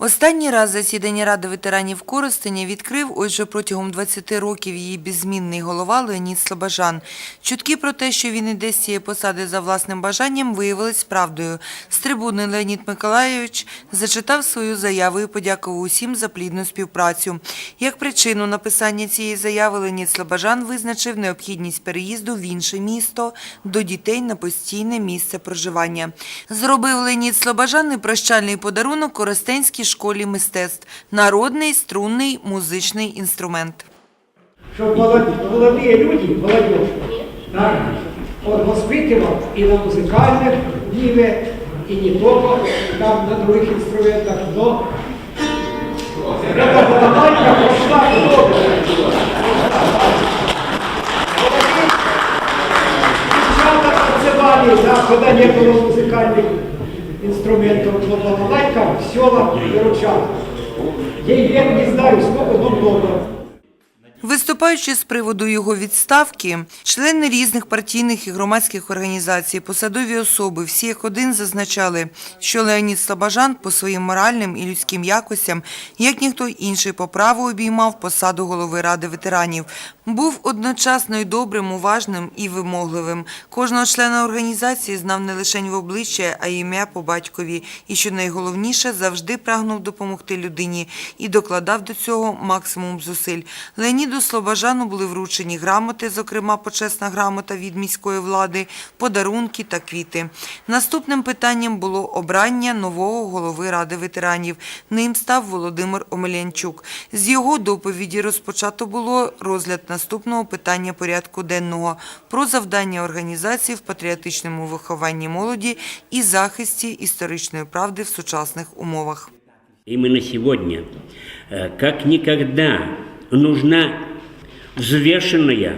Останній раз засідання Ради ветеранів Коростеня відкрив ось вже протягом 20 років її беззмінний голова Леонід Слобожан. Чутки про те, що він іде з цієї посади за власним бажанням, виявились правдою. З трибуни Леонід Миколайович зачитав свою заяву і подякував усім за плідну співпрацю. Як причину написання цієї заяви Леонід Слобожан визначив необхідність переїзду в інше місто до дітей на постійне місце проживання. Зробив Леонід Слобожан і прощальний подарунок Коростенській школі мистецтв – народний струнний музичний інструмент. Щоб молоді, молоді люди, молодежь, так, от воспитывал и на музыкальном ниве, и не только там на других инструментах, но эта балалайка прошла много. Девчата танцевали, да, когда не было музыкальных инструментов, но балалайка в селах выручала. Ей лет не знаю сколько, но много. Виступаючи з приводу його відставки, члени різних партійних і громадських організацій, посадові особи, всі як один зазначали, що Леонід Слобожан по своїм моральним і людським якостям, як ніхто інший по праву обіймав посаду голови Ради ветеранів, був одночасно й добрим, уважним і вимогливим. Кожного члена організації знав не лише в обличчя, а й ім'я по батькові, і що найголовніше, завжди прагнув допомогти людині і докладав до цього максимум зусиль. Леоніду Слобожану були вручені грамоти, зокрема почесна грамота від міської влади, подарунки та квіти. Наступним питанням було обрання нового голови Ради ветеранів. Ним став Володимир Омелянчук. З його доповіді розпочато було розгляд наступного питання порядку денного про завдання організації в патріотичному вихованні молоді і захисті історичної правди в сучасних умовах. Именно сегодня, э, как никогда, нужна взвешенная,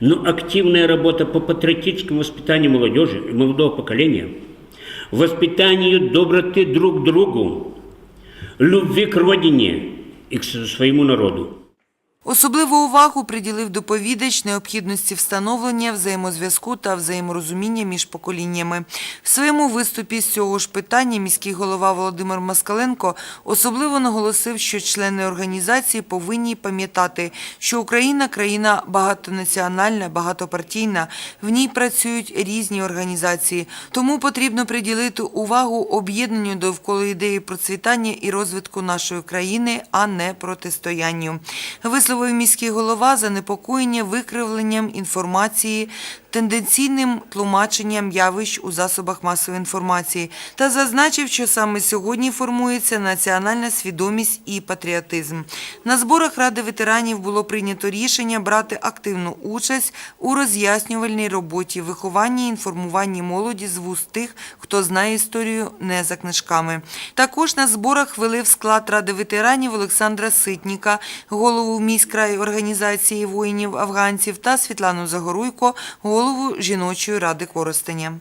но активная работа по патриотическому воспитанию молодежи и молодого поколения, воспитанию доброты друг к другу, любви к родине и к своему народу. Особливу увагу приділив доповідач необхідності встановлення взаємозв'язку та взаєморозуміння між поколіннями. В своєму виступі з цього ж питання міський голова Володимир Москаленко особливо наголосив, що члени організації повинні пам'ятати, що Україна країна багатонаціональна, багатопартійна, в ній працюють різні організації. Тому потрібно приділити увагу об'єднанню довкола ідеї процвітання і розвитку нашої країни, а не протистоянню. Висловив міський голова занепокоєння викривленням інформації, тенденційним тлумаченням явищ у засобах масової інформації та зазначив, що саме сьогодні формується національна свідомість і патріотизм. На зборах Ради ветеранів було прийнято рішення брати активну участь у роз'яснювальній роботі, вихованні і інформуванні молоді з вуст тих, хто знає історію не за книжками. Також на зборах ввели в склад Ради ветеранів Олександра Ситніка, голову міськрай організації воїнів афганців та Світлану Загоруйко, голову жіночої ради Коростеня.